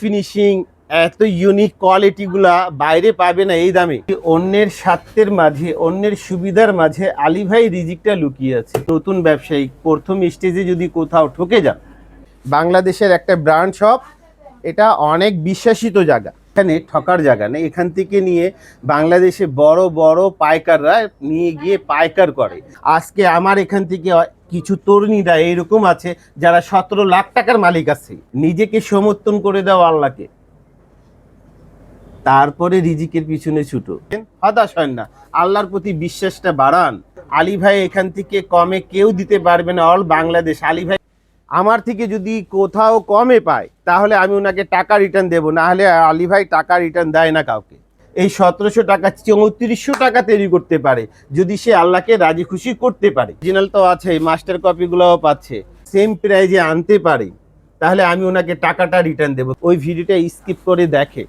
Finishing এত unique কোয়ালিটিগুলা বাইরে পাবে না এই দামে। অন্যের স্বার্থের মাঝে, অন্যের সুবিধার মাঝে আলী ভাই রিজিকটা লুকিয়ে আছে। নতুন ব্যবসায়িক প্রথম স্টেজে যদি কোথাও ঠকে যান। বাংলাদেশের একটা ব্র্যান্ড শপ এটা অনেক বিশ্বাসিত জায়গা। এখানে ঠকার জায়গা নেই। এখান থেকে নিয়ে বাংলাদেশে বড় বড় পাইকাররা নিয়ে গিয়ে পাইকার করে। আজকে আমার এখান থেকে কিছু তরুণীরা এরকম আছে যারা সতেরো লাখ টাকার মালিক আছে। নিজেকে সমর্থন করে দাও আল্লাহকে। তারপরে রিজিকের পিছনে ছুটো। হতাশ হয় না। আল্লাহর প্রতি বিশ্বাসটা বাড়ান। আলী ভাই এখান থেকে কমে কেউ দিতে পারবে না, অল বাংলাদেশ। আলী ভাই আমার থেকে যদি কোথাও কমে পায়, তাহলে আমি ওনাকে টাকা রিটার্ন দেবো। না হলে আলী ভাই টাকা রিটার্ন দেয় না কাউকে। এই সতেরোশো টাকা, চৌত্রিশশো টাকা তৈরি করতে পারে, যদি সে আল্লাহকে রাজি খুশি করতে পারে। অরিজিনাল তো আছে মাস্টার কপিগুলোও পাচ্ছে। সেম প্রাইজে আনতে পারে, তাহলে আমি ওনাকে টাকাটা রিটার্ন দেবো। ওই ভিডিওটা স্কিপ করে দেখে।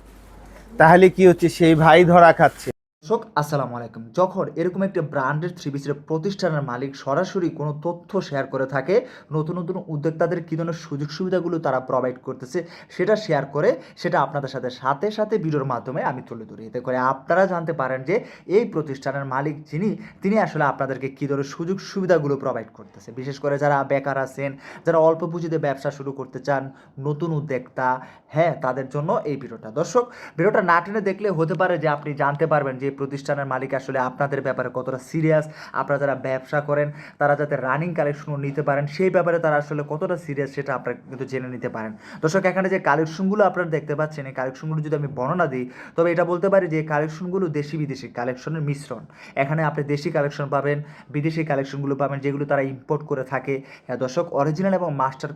তাহলে কি হচ্ছে? সেই ভাই ধরা খাচ্ছে। দর্শক আসসালামু আলাইকুম। যখন এরকম একটা ব্র্যান্ডেড থ্রি পিসের প্রতিষ্ঠানের মালিক সরাসরি কোনো তথ্য শেয়ার করে থাকে, নতুন নতুন উদ্যোক্তাদের কী ধরনের সুযোগ সুবিধাগুলো তারা প্রোভাইড করতেছে সেটা শেয়ার করে, সেটা আপনাদের সাথে সাথে সাথে ভিডিওর মাধ্যমে আমি তুলে ধরি। এতে করে আপনারা জানতে পারেন যে এই প্রতিষ্ঠানের মালিক যিনি, তিনি আসলে আপনাদেরকে কী ধরনের সুযোগ সুবিধাগুলো প্রোভাইড করতেছে। বিশেষ করে যারা বেকার আছেন, যারা অল্প পুঁজিতে ব্যবসা শুরু করতে চান, নতুন উদ্যোক্তা হ্যাঁ তাদের জন্য এই ভিডিওটা। দর্শক, ভিডিওটা না টেনে দেখলে হতে পারে যে আপনি জানতে পারবেন যে প্রতিষ্ঠানের মালিক আসলে আপনাদের ব্যাপারে কতটা সিরিয়াস আপনারা যারা ব্যবসা করেন, তারা যাতে রানিং কালেকশনও নিতে পারেন, সেই ব্যাপারে তারা আসলে কতটা সিরিয়াস সেটা আপনারা কিন্তু জেনে নিতে পারেন। দর্শক, এখানে যে কালেকশনগুলো আপনারা দেখতে পাচ্ছেন, এই কালেকশনগুলো যদি আমি বর্ণনা দিই, তবে এটা বলতে পারি যে কালেকশনগুলো দেশি বিদেশি কালেকশনের মিশ্রণ। এখানে আপনি দেশি কালেকশন পাবেন, বিদেশি কালেকশনগুলো পাবেন, যেগুলো তারা ইম্পোর্ট করে থাকে। হ্যাঁ দর্শক অরিজিনাল এবং মাস্টার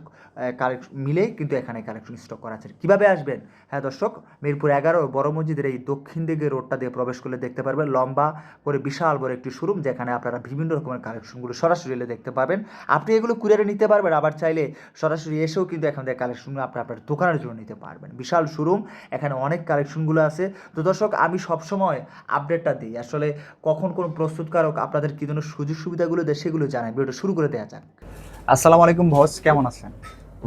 কালেকশন মিলে কিন্তু এখানে কালেকশন স্টক করা আছে। কীভাবে আসবেন? হ্যাঁ দর্শক, মিরপুর এগারো বড় মসজিদের এই দক্ষিণ দিকে রোডটা দিয়ে প্রবেশ করলে দেখতে পারবেন। লম্বা করে বিশাল বড় একটি শোরুম যেখানে আপনারা বিভিন্ন রকমের কালেকশনগুলো সরাসরি এলে দেখতে পাবেন। আপনি এগুলো কুরিয়ারে নিতে পারবেন, আবার চাইলে সরাসরি এসেও কিন্তু এখান থেকে কালেকশনগুলো আপনি আপনার দোকানের জন্য নিতে পারবেন। বিশাল শোরুম এখানে অনেক কালেকশনগুলো আছে। তো দর্শক, আমি সবসময় আপডেটটা দিই। আসলে কখন কোন প্রস্তুতকারক আপনাদের কী ধরনের সুযোগ সুবিধাগুলো দেয় সেগুলো জানাই। ভিডিওটা শুরু করে দেওয়া যাক। আসসালামু আলাইকুম বস কেমন আছেন?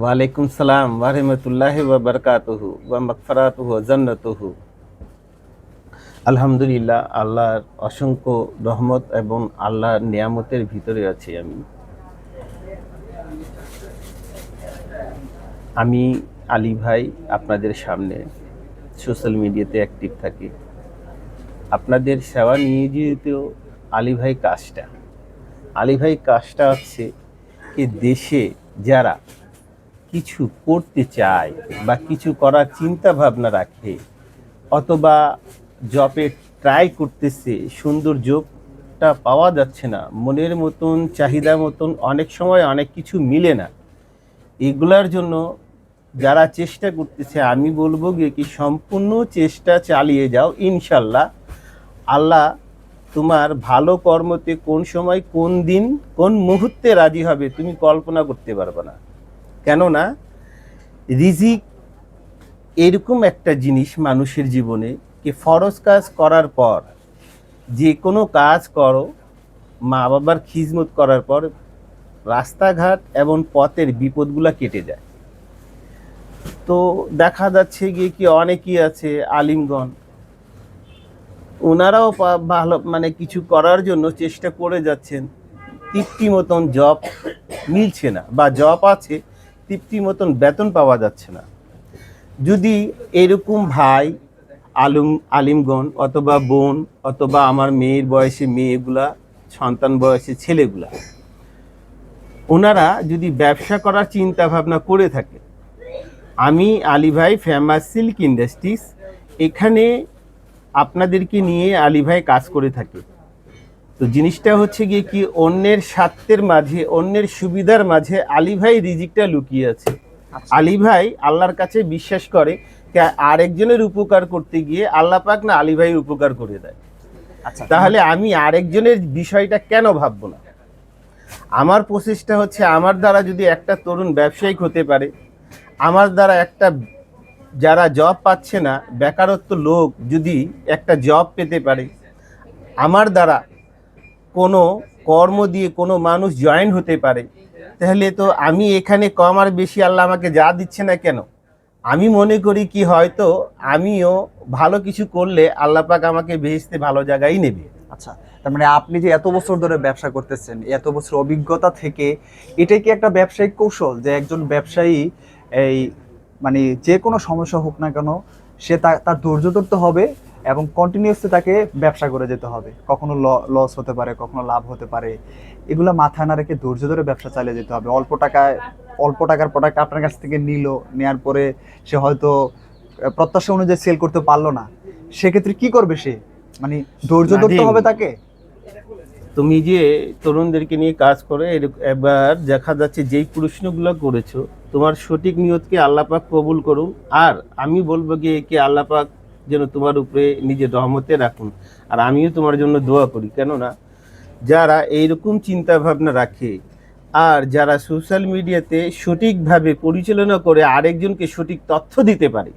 ওয়ালাইকুম সালাম। ওয়ারহমতুল্লাহ বারকাতুহু। ওয়া মাগফিরাতুহু ওয়া জান্নাতুহু। আলহামদুলিল্লাহ, আল্লাহর অসংখ্য রহমত এবং আল্লাহর নিয়ামতের ভিতরে আছি আমি। আমি আলী ভাই আপনাদের সামনে সোশ্যাল মিডিয়াতে অ্যাক্টিভ থাকি। আপনাদের সেবা নিয়ে নিয়োজিত আলী ভাই কাজটা, আলী ভাই কাজটা হচ্ছে কি দেশে যারা কিছু করতে চায় বা কিছু করার চিন্তা ভাবনা রাখে অথবা জবে ট্রাই করতেছে সুন্দর জবটা পাওয়া যাচ্ছে না, মনের মতন, চাহিদা মতন, অনেক সময় অনেক কিছু মিলে না। এগুলার জন্য যারা চেষ্টা করতেছে, আমি বলব গিয়ে কি সম্পূর্ণ চেষ্টা চালিয়ে যাও, ইনশাল্লাহ। আল্লাহ তোমার ভালো কর্মতে কোন সময়, কোন দিন, কোন মুহূর্তে রাজি হবে, তুমি কল্পনা করতে পারবে না। কেননা, রিজিক এরকম একটা জিনিস মানুষের জীবনে কি ফরজ কাজ করার পর যে কোনো কাজ করো মা বাবার খিজমত করার পর রাস্তাঘাট এবং পথের বিপদগুলা কেটে যায়। তো দেখা যাচ্ছে গিয়ে কি অনেকেই আছে, আলিমগণ ওনারাও ভালো মানে কিছু করার জন্য চেষ্টা করে যাচ্ছেন। তৃপ্তি মতন জব মিলছে না বা জব আছে, তৃপ্তি মতন বেতন পাওয়া যাচ্ছে না। যদি এরকম ভাই আলুম আলিমগণ অথবা বোন অথবা আমার মেয়ের বয়সী মেয়েগুলা সন্তান বয়সী ছেলেগুলা ওনারা যদি ব্যবসা করার চিন্তা ভাবনা করে থাকে আমি আলী ভাই ফেমাস সিল্ক ইন্ডাস্ট্রিজ এখানে আপনাদেরকে নিয়ে আলী ভাই কাজ করে থাকে। তো জিনিসটা হচ্ছে গিয়ে কি অন্যের স্বার্থের মাঝে অন্যের সুবিধার মাঝে আলী ভাই রিজিকটা লুকিয়ে আছে। আলী ভাই আল্লাহর কাছে বিশ্বাস করে আরেকজনের উপকার করতে গিয়ে আল্লাহ পাক না আলী ভাই উপকার করে দেয়। আচ্ছা। তাহলে আমি আরেকজনের বিষয়টা কেন ভাববো না? আমার প্রচেষ্টা হচ্ছে আমার দ্বারা যদি একটা তরুণ ব্যবসায়িক হতে পারে আমার দ্বারা একটা যারা জব পাচ্ছে না বেকারত্ব লোক যদি একটা জব পেতে পারে আমার দ্বারা কোনো কর্ম দিয়ে কোনো মানুষ জয়েন হতে পারে তাহলে তো আমি এখানে কম আর বেশি আল্লাহ আমাকে যা দিচ্ছে না কেন? আমি মনে করি কি হয়তো আমিও ভালো কিছু করলে আল্লাহ পাক আমাকে বেহেস্তে ভালো জায়গায় নেবে। আচ্ছা তার মানে আপনি যে এত বছর ধরে ব্যবসা করতেছেন, এত বছর অভিজ্ঞতা থেকে এটাই কি একটা ব্যবসায়িক কৌশল যে একজন ব্যবসায়ী এই মানে যে কোনো সমস্যা হোক না কেন, সে তার ধৈর্য ধরতে হবে এবং কন্টিনিউসলি তাকে ব্যবসা করে যেতে হবে। কখনো লস হতে পারে, কখনো লাভ হতে পারে। এগুলো মাথায় না রেখে ধৈর্য ধরে ব্যবসা চালিয়ে যেতে হবে। অল্প টাকায় অল্প টাকার প্রোডাক্ট আপনার কাছ থেকে নিল নেওয়ার পরে সে হয়তো প্রত্যাশা অনুযায়ী সেল করতে পারল না সেক্ষেত্রে কি করবে সে? মানে ধৈর্য ধরতে হবে তাকে? তুমি যে তরুণদেরকে নিয়ে কাজ করে এবার দেখা যাচ্ছে যেই প্রশ্নগুলো করেছ তোমার সঠিক নিয়তকে আল্লাহ পাক কবুল করুন আর আমি বলব গিয়ে কি আল্লাহ পাক যেন তোমার উপরে নিজের রহমতে রাখুন। আর আমিও তোমার জন্য দোয়া করি কেননা যারা এইরকম চিন্তা ভাবনা রাখে আর যারা সোশ্যাল মিডিয়াতে সঠিকভাবে পরিচালনা করে আরেকজনকে সঠিক তথ্য দিতে পারে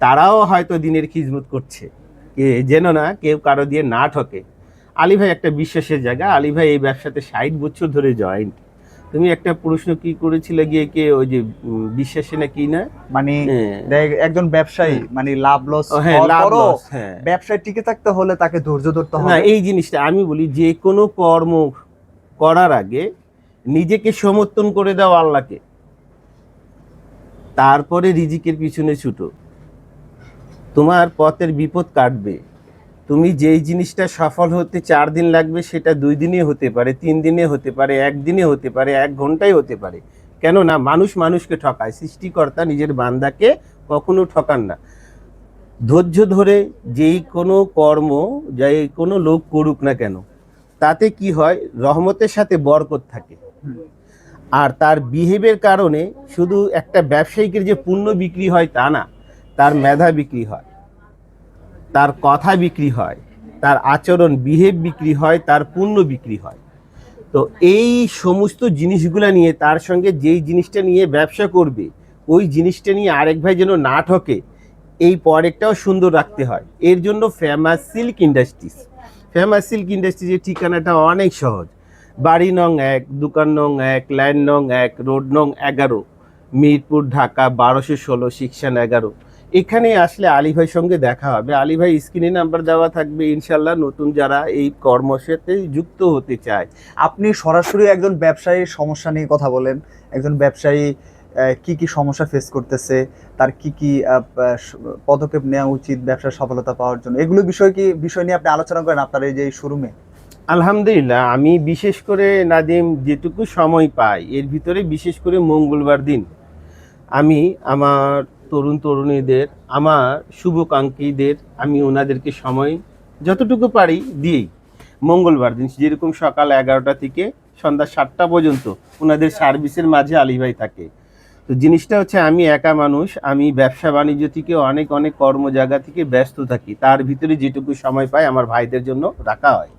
তারাও হয়তো দিনের খিজমত করছে। কে যেন না কেউ কারও দিয়ে না ঠকে। আলী ভাই একটা বিশ্বাসের জায়গা। আলী ভাই এই ব্যবসাতে ষাট বছর ধরে জয়েন্ট তুমি একটা প্রশ্ন কি করেছিলে গিয়ে কে ওই যে বিশ্বাসে না কি না? মানে হ্যাঁ। একজন ব্যবসায়ী মানে লাভ লস হ্যাঁ লাভ হ্যাঁ। ব্যবসায় টিকে থাকতে হলে তাকে ধৈর্য ধরতে না হবে। এই জিনিসটা আমি বলি যে কোনো কর্ম করার আগে নিজেকে সমর্থন করে দাও আল্লাহকে। তারপরে রিজিকের পিছনে ছুটো। তোমার পথের বিপদ কাটবে। তুমি যেই জিনিসটা সফল হতে চার দিন লাগবে, সেটা দুই দিনে হতে পারে, তিন দিনে হতে পারে একদিনে হতে পারে, এক ঘন্টায় হতে পারে। কেননা মানুষ মানুষকে ঠকায়, সৃষ্টিকর্তা নিজের বান্দাকে কখনো ঠকান না। ধৈর্য ধরে যেই কোনো কর্ম, যেই কোনো লোক করুক না কেন, তাতে কি হয়? রহমতের সাথে বরকত থাকে। আর তার বিহেভের কারণে শুধু একটা ব্যবসায়িকের যে পণ্য বিক্রি হয় তা না, তার মেধা বিক্রি হয়, তার কথা বিক্রি হয়, তার আচরণ বিহেভ বিক্রি হয়, তার পণ্য বিক্রি হয়। তো এই সমস্ত জিনিসগুলো নিয়ে, তার সঙ্গে যেই জিনিসটা নিয়ে ব্যবসা করবে, ওই জিনিসটা নিয়ে আরেক ভাই যেন না ঠকে, এই প্রোডাক্টটাও সুন্দর রাখতে হয়। এর জন্য famous silk industries famous silk ইন্ডাস্ট্রিজের ঠিকানাটা অনেক সহজ। বাড়ি নং এক, দোকান নং এক, লাইন নং এক, রোড নং এগারো, মিরপুর ঢাকা বারোশো ষোলো, শিক্ষান এগারো। এখানে আসলে আলী ভাইয়ের সঙ্গে দেখা হবে। আলী ভাই স্ক্রিনে নাম্বার দেওয়া থাকবে। ইনশাল্লাহ নতুন যারা এই কর্মের সাথে যুক্ত হতে চায়। আপনি সরাসরি একজন ব্যবসায়ীর সমস্যা নিয়ে কথা বলেন। একজন ব্যবসায়ী কি কি সমস্যা ফেস করতেছে? তার কি কি পদক্ষেপ নেওয়া উচিত? ব্যবসার সফলতা পাওয়ার জন্য। এগুলো বিষয় কি, বিষয় নিয়ে আপনি আলোচনা করেন আপনার এই যে শোরুমে আলহামদুলিল্লাহ, আমি বিশেষ করে নাদিম যেটুকু সময় পাই, এর ভিতরে বিশেষ করে মঙ্গলবার দিন আমি আমার তরুণ তরুণীদের, আমার শুভকাঙ্ক্ষীদের আমি ওনাদেরকে সময় যতটুকু পারি দিই মঙ্গলবার দিন, যেরকম সকাল এগারোটা থেকে সন্ধ্যা সাতটা পর্যন্ত ওনাদের সার্ভিসের মাঝে আলিভাই থাকে। তো জিনিসটা হচ্ছে আমি একা মানুষ, আমি ব্যবসা বাণিজ্য থেকে অনেক অনেক কর্ম জায়গা থেকে ব্যস্ত থাকি, তার ভিতরে যেটুকু সময় পাই আমার ভাইদের জন্য রাখা হয়।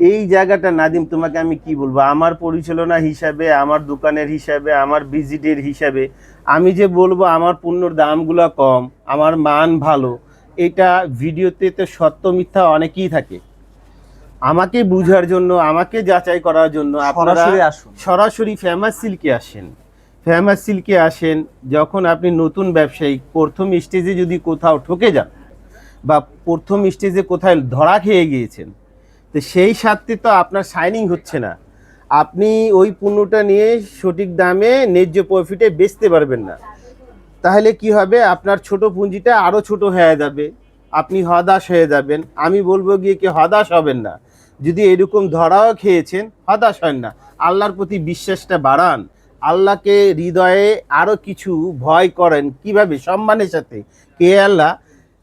এই জায়গাটা নাদিম তোমাকে আমি কি বলব? আমার পরিচালনা হিসাবে আমার দোকানের হিসাবে আমার ভিজিটের হিসাবে আমি যে বলব আমার পণ্যর দামগুলো কম আমার মান ভালো এটা ভিডিওতে তো সত্য মিথ্যা অনেকেই থাকে। আমাকে বুঝার জন্য আমাকে যাচাই করার জন্য আপনারা সরাসরি সরাসরি ফেমাস সিল্কে আসেন। ফেমাস সিল্কে আসেন যখন আপনি নতুন ব্যবসায়ী প্রথম স্টেজে যদি কোথাও ঠকে যান বা প্রথম স্টেজে কোথায় ধরা খেয়ে গিয়েছেন তো সেই স্বার্থে তো আপনার শাইনিং হচ্ছে না। আপনি ওই পণ্যটা নিয়ে সঠিক দামে ন্যায্য প্রফিটে বেচতে পারবেন না। তাহলে কি হবে? আপনার ছোট পুঁজিটা আরও ছোট হয়ে যাবে। আপনি হতাশ হয়ে যাবেন। আমি বলব গিয়ে কি হতাশ হবেন না। যদি এরকম ধরাও খেয়েছেন, হতাশ হয় না। আল্লাহর প্রতি বিশ্বাসটা বাড়ান। আল্লাহকে হৃদয়ে আরও কিছু ভয় করেন। কীভাবে? সম্মানের সাথে। কে আল্লাহ?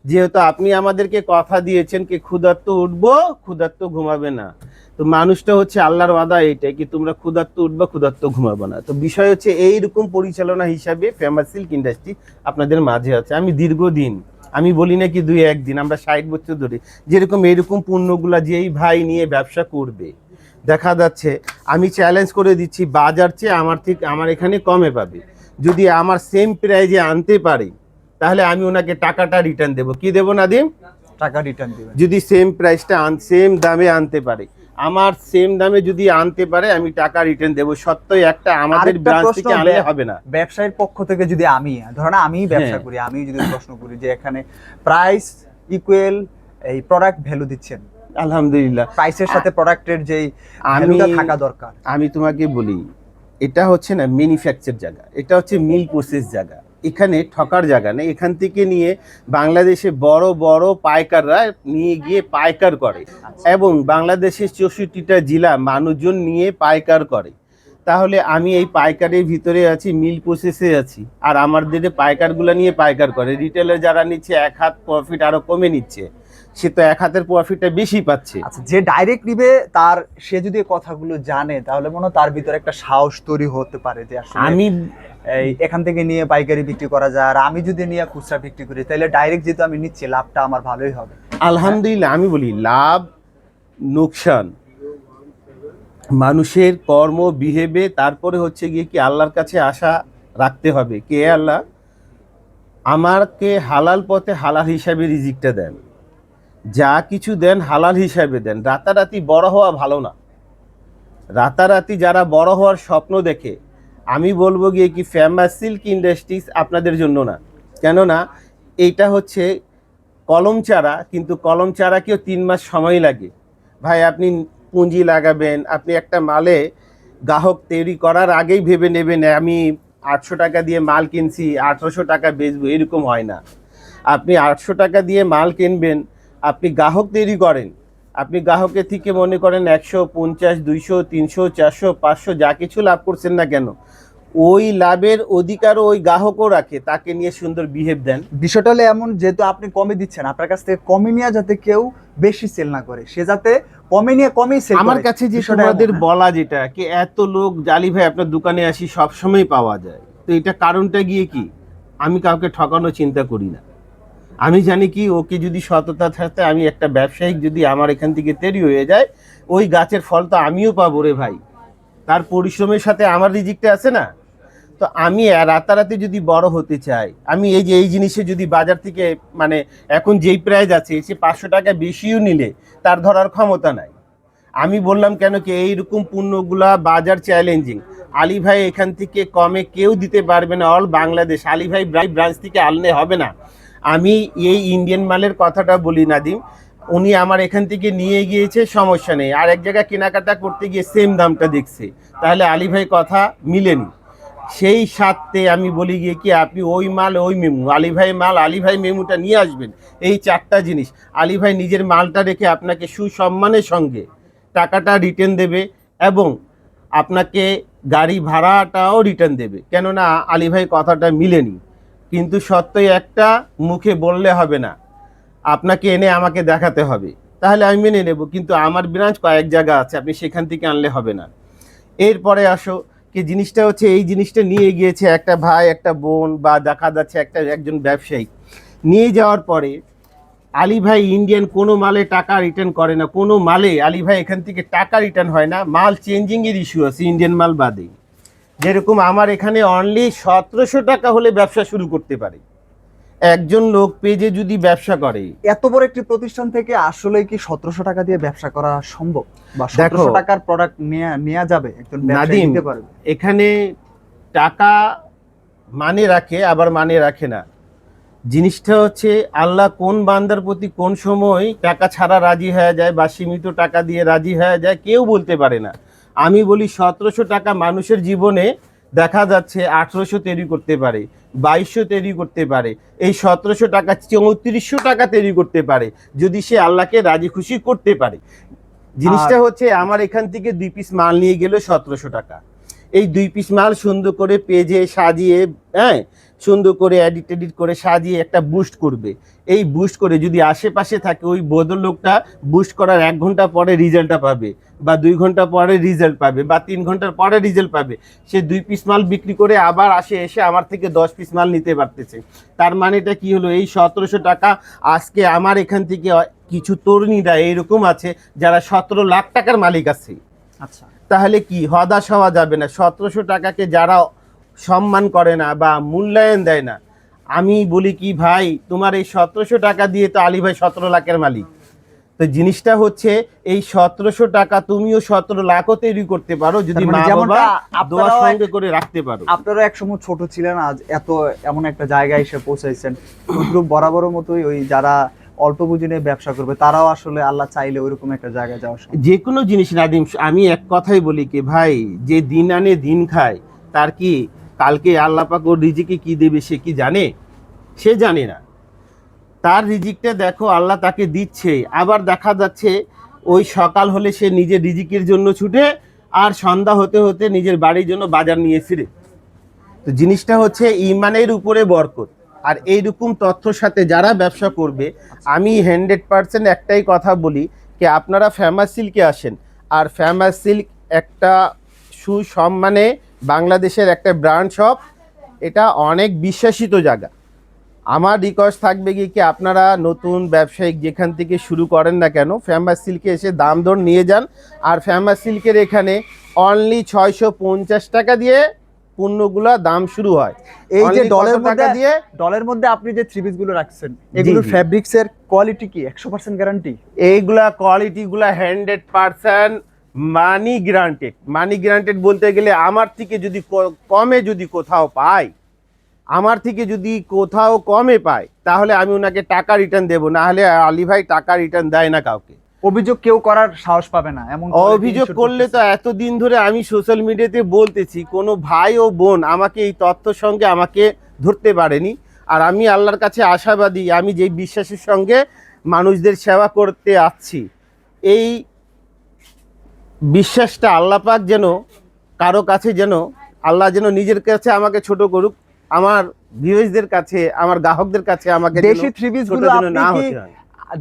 যেহেতু আপনি আমাদেরকে কথা দিয়েছেন কি ক্ষুধার্ত উঠবো, ক্ষুধার্ত ঘুমাবে না। তো মানুষটা হচ্ছে আল্লাহর ওয়াদা এইটাই কি তোমরা ক্ষুধার্ত উঠবা, ক্ষুধার্ত ঘুমাবো না। তো বিষয় হচ্ছে এইরকম পরিচালনা হিসাবে ফেমাস সিল্ক ইন্ডাস্ট্রি আপনাদের মাঝে আছে। আমি দীর্ঘদিন, আমি বলি না কি দুই একদিন, আমরা ষাট বছর ধরে যেরকম এরকম পণ্যগুলা যেই ভাই নিয়ে ব্যবসা করবে, দেখা যাচ্ছে আমি চ্যালেঞ্জ করে দিচ্ছি, বাজার চেয়ে আমার ঠিক আমার এখানে কমে পাবে। যদি আমার সেম প্রাইজে আনতে পারে তাহলে আমি ওনাকে টাকাটা রিটার্ন দেবো। কি দেবো নাদিম? টাকা রিটার্ন দিবেন। যদি সেম প্রাইসটা আন সেম দামে আনতে পারে। আমার সেম দামে যদি আনতে পারে আমি টাকা রিটার্ন দেবো। সত্যই একটা আমাদের ব্রাঞ্চ থেকে আনলে হবে না। ব্যবসায়ীর পক্ষ থেকে যদি আমি ধরেন আমি ব্যবসা হ্যাঁ। করি আমি যদি প্রশ্ন করি যে এখানে প্রাইস ইকুয়াল এই প্রোডাক্ট ভ্যালু দিচ্ছেন। আলহামদুলিল্লাহ। প্রাইসের সাথে প্রোডাক্টের যেই আমি ভ্যালুটা থাকা দরকার। আমি তোমাকে বলি এটা হচ্ছে না ম্যানুফ্যাকচার জায়গা এটা হচ্ছে মিল প্রসেস জায়গা। এখানে ঠকার জায়গা নেই। এখান থেকে নিয়ে বাংলাদেশে বড় বড় পাইকাররা নিয়ে গিয়ে পাইকার করে এবং বাংলাদেশের চৌষট্টিটা জেলা মানুষজন নিয়ে পাইকার করে। তাহলে আমি এই পাইকারের ভিতরে আছি মিল প্রসেসে আছি। আর আমাদের পাইকারগুলো নিয়ে পাইকার করে। রিটেলার যারা নিচ্ছে এক হাত প্রফিট আরও কমে নিচ্ছে। সে তো এক হাতের প্রফিটটা বেশি পাচ্ছে। আচ্ছা যে ডাইরেক্ট নিবে তার সে যদি কথাগুলো জানে তাহলে মনে হয় তার ভিতরে একটা সাহস তৈরি হতে পারে যে আমি এই এখান থেকে নিয়ে পাইকারি বিক্রি করা যায়। আর আমি যদি নিয়ে খুচরা বিক্রি করি, তাহলে ডাইরেক্ট যেহেতু আমি নিচ্ছি, লাভটা আমার ভালোই হবে। আলহামদুলিল্লাহ, আমি বলি, লাভ, নোকসান। মানুষের কর্ম, বিহেভে, তারপরে হচ্ছে গিয়ে কি আল্লাহর কাছে আশা রাখতে হবে। কে আল্লাহ? আমাকে হালাল পথে হালাল হিসাবে রিজিকটা দেন। যা কিছু দেন হালাল হিসাবে দেন। রাতারাতি বড় হওয়া ভালো না। রাতারাতি যারা বড় হওয়ার স্বপ্ন দেখে আমি বলব গিয়ে কি ফেমাস সিল্ক ইন্ডাস্ট্রিজ আপনাদের জন্য না। কেননা এইটা হচ্ছে কলম চারা, কিন্তু কলম চারাকেও তিন মাস সময় লাগে। ভাই, আপনি পুঁজি লাগাবেন, আপনি একটা মালে গ্রাহক তৈরি করার আগেই ভেবে নেবেন, আমি আটশো টাকা দিয়ে মাল কিনছি, আঠারোশো টাকা বেচবো, এরকম হয় না। আপনি আটশো টাকা দিয়ে মাল কিনবেন, আপনি গ্রাহক তৈরি করেন আপনি গ্রাহকের থেকে মনে করেন একশো পঞ্চাশ দুইশো তিনশো চারশো পাঁচশো যা কিছু লাভ করছেন না কেন? ওই লাভের অধিকারও ওই গ্রাহকও রাখে তাকে নিয়ে সুন্দর বিহেভ দেন। বিষয়টা হলো এমন যেহেতু আপনি কমে দিচ্ছেন আপনার কাছ থেকে কমে নিয়ে যাতে কেউ বেশি সেল না করে সে যাতে কমে নিয়ে কমই সেল আমার কাছে যে তোমাদের বলা যেটা কি এত লোক জালি ভাই আপনার দোকানে আসি সব সময় পাওয়া যায়। তো এটা কারণটা গিয়ে কি? আমি কাউকে ঠকানো চিন্তা করি না। আমি জানি কি, ওকে যদি সততা থাকতে আমি একটা ব্যবসায়িক যদি আমার এখান থেকে তৈরি হয়ে যায়, ওই গাছের ফল তো আমিও পাবো রে ভাই। তার পরিশ্রমের সাথে আমার রিজিকটা আছে না? তো আমি রাতারাতি যদি বড় হতে চাই, আমি এই যে, এই জিনিসে যদি বাজার থেকে মানে এখন যেই প্রাইজ আছে, সে পাঁচশো টাকা বেশিও নিলে তার ধরার ক্ষমতা নাই। আমি বললাম কেন কি, এইরকম পণ্যগুলা বাজার চ্যালেঞ্জিং আলী ভাই এখান থেকে কমে কেউ দিতে পারবে না অল বাংলাদেশ। আলী ভাই ব্রাঞ্চ থেকে আনলে হবে না। আমি এই ইন্ডিয়ান মালের কথাটা বলি নাদিম, উনি আমার এখান থেকে নিয়ে গিয়েছে, সমস্যা নেই। আর এক জায়গায় কেনাকাটা করতে গিয়ে সেম দামটা দেখছে। তাহলে আলী ভাই কথা মিলেনি। সেই সাথে আমি বলি গিয়ে কি আপনি ওই মাল, ওই মেমু, আলী ভাই মাল, আলী ভাই মেমুটা নিয়ে আসবেন? এই চারটা জিনিস। আলী ভাই নিজের মালটা রেখে আপনাকে সুসম্মানের সঙ্গে টাকাটা রিটার্ন দেবে এবং আপনাকে গাড়ি ভাড়াটাও রিটার্ন দেবে। কেননা আলী ভাই কথাটা মিলেনি। কিন্তু সত্যই একটা মুখে বললে হবে না। আপনাকে এনে আমাকে দেখাতে হবে। তাহলে আমি মেনে নেব, কিন্তু আমার ব্রাঞ্চ কয়েক জায়গা আছে, আপনি সেখান থেকে আনলে হবে না। এরপরে আসো, কি জিনিসটা হচ্ছে, এই জিনিসটা নিয়ে গিয়েছে একটা ভাই, একটা বোন, বা দেখা যাচ্ছে একটা একজন ব্যবসায়ী। নিয়ে যাওয়ার পরে আলী ভাই ইন্ডিয়ান কোনো মালে টাকা রিটার্ন করে না, কোনো মালে আলী ভাই এখান থেকে টাকা রিটার্ন হয় না, মাল চেঞ্জিংয়ের ইস্যু আছে, ইন্ডিয়ান মাল বাদে। যেরকম আমার এখানে অনলি সতেরোশো টাকা হলে ব্যবসা শুরু করতে পারে। একজন লোক পেজে যদি ব্যবসা করে। এত বড় একটি প্রতিষ্ঠান থেকে আসলে কি সতেরোশো টাকা দিয়ে ব্যবসা করা সম্ভব? বা সতেরোশো টাকার প্রোডাক্ট নেওয়া যাবে? একজন নাদিম, নিতে পারবে? এখানে টাকা মানে রাখে আবার মানে রাখে না। জিনিসটা হচ্ছে আল্লাহ কোন বান্দার প্রতি কোন সময় টাকা ছাড়া রাজি হয়ে যায় বা সীমিত টাকা দিয়ে রাজি হয়ে যায় কেউ বলতে পারে না। আমি বলি সতেরোশো টাকা মানুষের জীবনে দেখা যাচ্ছে আঠেরোশো তৈরি করতে পারে বাইশশো তৈরি করতে পারে এই সতেরোশো টাকা চৌত্রিশশো টাকা তৈরি করতে পারে যদি সে আল্লাহকে রাজি খুশি করতে পারে। জিনিসটা হচ্ছে আমার এখান থেকে দুই পিস মাল নিয়ে গেল সতেরোশো টাকা। এই দুই পিস মাল সুন্দর করে পেজে সাজিয়ে হ্যাঁ সুন্দর করে এডিট এডিট করে সাজিয়ে একটা বুস্ট করবে। এই বুস্ট করে যদি আশেপাশে থাকে ওই লোকটা বুস্ট করার এক ঘণ্টা পরে রেজাল্টটা পাবে বা দুই ঘণ্টা পরে রেজাল্ট পাবে বা তিন ঘণ্টার পরে রেজাল্ট পাবে। সে দুই পিস মাল বিক্রি করে আবার আসে এসে আমার থেকে দশ পিস মাল নিতে পারতেছে। তার মানেটা কি হলো? এই সতেরোশো টাকা আজকে আমার এখান থেকে কিছু তরুণীরা এইরকম আছে যারা সতেরো লাখ টাকার মালিক আছে। আচ্ছা। তাহলে কি? হতাশ হওয়া যাবে না। সতেরোশো টাকাকে যারা সম্মান করে না বা মূল্যায়ন দেয় না। আমি বলি কি ভাই তোমার এই সতেরোশো টাকা দিয়ে তো আলী ভাই সতেরো লাখের মালিক। তো জিনিসটা হচ্ছে এই সতেরোশো টাকা তুমিও সতেরো লাখও তৈরি করতে পারো যদি মানে সঙ্গে করে রাখতে পারো। আপনারা একসময় ছোট ছিলেন আজ এত এমন একটা জায়গায় এসে পৌঁছাইছেন। গ্রুপ বরাবরের মতোই ওই যারা অল্প পুঁজি নিয়ে ব্যবসা করবে তারাও আসলে আল্লাহ চাইলে ওইরকম একটা জায়গায় যাওয়া। যে কোনো জিনিস নাদিম আমি এক কথাই বলি কি ভাই যে দিন আনে দিন খায় তার কি কালকে আল্লাহ পাক ওর রিজিকে কি দেবে সে কি জানে? সে জানে না। তার রিজিকটা দেখো, আল্লাহ তাকে দিচ্ছে। আবার দেখা যাচ্ছে, ওই সকাল হলে সে নিজের রিজিকের জন্য ছুটে আর সন্ধ্যা হতে হতে নিজের বাড়ির জন্য বাজার নিয়ে ফিরে। তো জিনিসটা হচ্ছে, ইমানের উপরে বরকত। আর এইরকম তথ্যর সাথে যারা ব্যবসা করবে, আমি হান্ড্রেড পার্সেন্ট একটাই কথা বলি যে আপনারা ফেমাস সিল্কে আসেন। আর ফেমাস সিল্ক একটা সুসম্মানে বাংলাদেশের একটা ব্র্যান্ড শপ এটা অনেক বিশ্বাসিত জায়গা। আমার রিকোয়েস্ট থাকবে কি কি আপনারা নতুন ব্যবসায়িক যেখান থেকে শুরু করেন না কেন ফেমাস সিল্কে এসে দাম দর নিয়ে যান আর ফেমাস সিল্কের এখানে অনলি ছয়শো পঞ্চাশ টাকা দিয়ে পণ্যগুলা দাম শুরু হয়। এই যে ডলের টাকা মধ্যে দিয়ে? ডলের মধ্যে আপনি যে থ্রি পিসগুলো রাখছেন এগুলো জি। ফ্যাব্রিক্স এর কোয়ালিটি কি? একশো পার্সেন্ট গ্যারান্টি এইগুলা কোয়ালিটিগুলা hundred percent money granted money granted বলতে গেলে আমার থেকে যদি কমে যদি কোথাও পাই আমার থেকে যদি কোথাও কমে পায় তাহলে আমি ওনাকে টাকা রিটার্ন দেবো না হলে আলী ভাই টাকা রিটার্ন দেয় না কাউকে অভিযোগ কেউ করার সাহস পাবে না এমন অভিযোগ করলে তো। এতদিন ধরে আমি সোশ্যাল মিডিয়াতে বলতেছি কোনো ভাই ও বোন আমাকে এই তথ্যর সঙ্গে আমাকে ধরতে পারেনি আর আমি আল্লাহর কাছে আশাবাদী আমি যেই বিশ্বাসের সঙ্গে মানুষদের সেবা করতে আসছি এই বিশ্বাসটা আল্লাহ পাক যেন কারও কাছে যেন আল্লাহ যেন নিজের কাছে আমাকে ছোট করুক আমার ভিউজদের কাছে আমার গ্রাহকদের কাছে আমাকে দেশি থ্রি পিসগুলো না হতে হয়।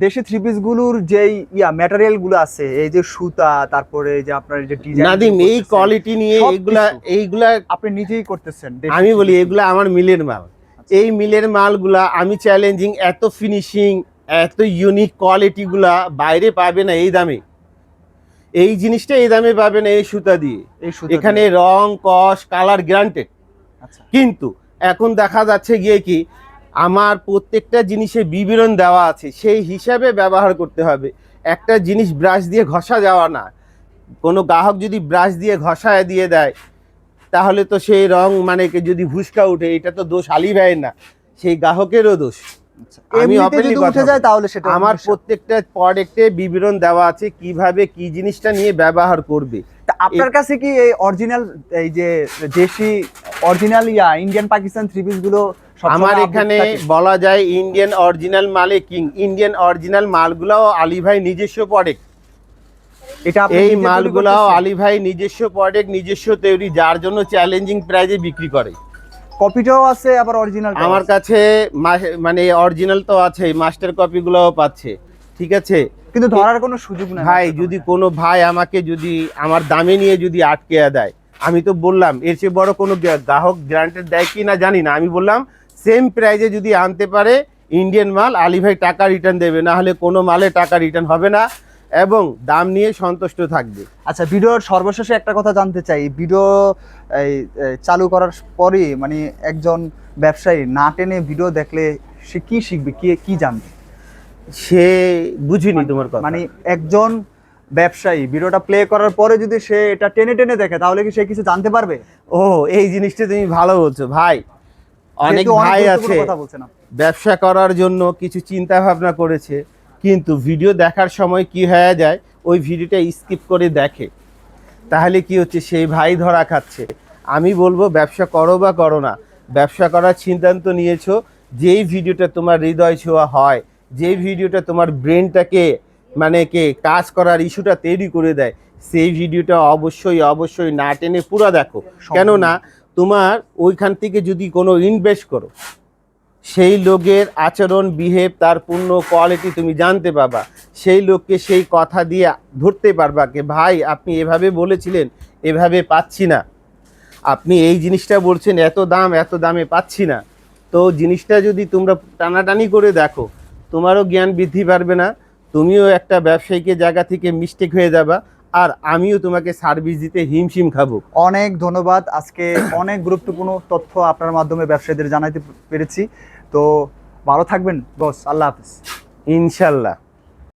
দেশি থ্রি পিসগুলোর যেই ইয়া ম্যাটেরিয়ালগুলো আছে এই যে সুতা তারপরে এই যে আপনার যে ডিজাইন নাদিম এই কোয়ালিটি নিয়ে এইগুলা এইগুলা আপনি নিজেই করতেছেন আমি বলি এগুলা আমার মিলের মাল। এই মিলের মালগুলা আমি চ্যালেঞ্জিং এত ফিনিশিং এত ইউনিক কোয়ালিটিগুলা বাইরে পাবে না এই দামে। এই জিনিসটা এই দামে পাবেন এই সুতা দিয়ে। এই সুতা এখানে। রং কস কালার গ্রান্টেড। আচ্ছা। কিন্তু এখন দেখা যাচ্ছে গিয়ে কি আমার প্রত্যেকটা জিনিসে বিবরণ দেওয়া আছে সেই হিসাবে ব্যবহার করতে হবে। একটা জিনিস ব্রাশ দিয়ে ঘষা যাওয়া না। কোনো গ্রাহক যদি ব্রাশ দিয়ে ঘষায় দিয়ে দেয় তাহলে তো সেই রং মানে যদি ভুসকা উঠে এটা তো দোষ আলী ভাইয়ের না। সেই গ্রাহকেরও দোষ। আমি এমনিতে openly যদি উঠে যায় তাহলে সেটা আমার প্রত্যেকটা প্রোডাক্টে বিবরণ দেওয়া আছে কীভাবে কি জিনিসটা নিয়ে ব্যবহার করবে। আপনার কাছে কি এই অরিজিনাল এই যে দেশি অরিজিনাল ইয়া ইন্ডিয়ান পাকিস্তান থ্রি পিসগুলো আমার এখানে বলা যায় ইন্ডিয়ান অরিজিনাল মালে কিং ইন্ডিয়ান অরিজিনাল মালগুলাও আলী ভাই নিজস্ব প্রোডাক্ট এটা এই মালগুলাও? আলী ভাই নিজস্ব প্রোডাক্ট নিজস্ব তৈরি যার জন্য চ্যালেঞ্জিং প্রাইজে বিক্রি করে। কপিটাও আছে আবার অরিজিনাল আমার কাছে মানে অরিজিনাল তো আছে মাস্টার কপিগুলোও পাচ্ছে ঠিক আছে? কিন্তু ধরার কোনো সুযোগ নাই ভাই যদি কোনো ভাই আমাকে যদি আমার দামে নিয়ে যদি আটকে দেয় আমি তো বললাম এর চেয়ে বড় কোনো গ্রাহক গ্রান্টেড দেয় কি না জানি না আমি বললাম সেম প্রাইজে যদি আনতে পারে ইন্ডিয়ান মাল আলী ভাই টাকা রিটার্ন দেবে না হলে কোনো মালে টাকা রিটার্ন হবে না। এবং দাম নিয়ে সন্তুষ্ট থাকবে। আচ্ছা ভিডিওর সর্বশেষে একটা কথা জানতে চাই। ভিডিও চালু করার পরে মানে একজন ব্যবসায়ী না টেনে ভিডিও দেখলে সে কি শিখবে? কি কি জানবে? সে বুঝিনি তোমার কথা। মানে একজন ব্যবসায়ী ভিডিওটা প্লে করার পরে যদি সে এটা টেনে টেনে দেখে তাহলে কি সে কিছু জানতে পারবে? ও এই জিনিসটা তুমি ভালো বলছো। ভাই অনেক ভাই আছে। ব্যবসা করার জন্য কিছু চিন্তা ভাবনা করেছে। কিন্তু ভিডিও দেখার সময় কি হয়ে যায় ওই ভিডিওটা স্কিপ করে দেখে। তাহলে কি হচ্ছে সেই ভাই ধরা খাচ্ছে। আমি বলব ব্যবসা করো বা করো না ব্যবসা করার সিদ্ধান্ত নিয়েছো যেই ভিডিওটা তোমার হৃদয় ছোঁয়া হয় যেই ভিডিওটা তোমার ব্রেনটাকে মানে কে কাজ করার ইস্যুটা তৈরি করে দেয় সেই ভিডিওটা অবশ্যই অবশ্যই না টেনে পুরো দেখো। কেননা তোমার ওইখান থেকে যদি কোনো ইনভেস্ট করো সেই লোকের আচরণ বিহেভ তার পূর্ণ কোয়ালিটি তুমি জানতে পারবা। সেই লোককে সেই কথা দিয়ে ধরতে পারবা কে ভাই, আপনি এভাবে বলেছিলেন, এভাবে পাচ্ছি না। আপনি এই জিনিসটা বলছেন, এত দাম, এত দামে পাচ্ছি না। তো জিনিসটা যদি তোমরা টানাটানি করে দেখো, তোমারও জ্ঞান বৃদ্ধি পারবে না, তুমিও একটা ব্যবসায়ীকে জায়গা থেকে মিস্টেক হয়ে যাবা, আর আমিও তোমাকে সার্ভিস দিতে হিমশিম খাব। অনেক ধন্যবাদ। আজকে অনেক গুরুত্বপূর্ণ তথ্য আপনার মাধ্যমে ব্যবসায়ীদের জানাইতে পেরেছি। তো ভালো থাকবেন বস আল্লাহ হাফিজ। ইনশাল্লাহ।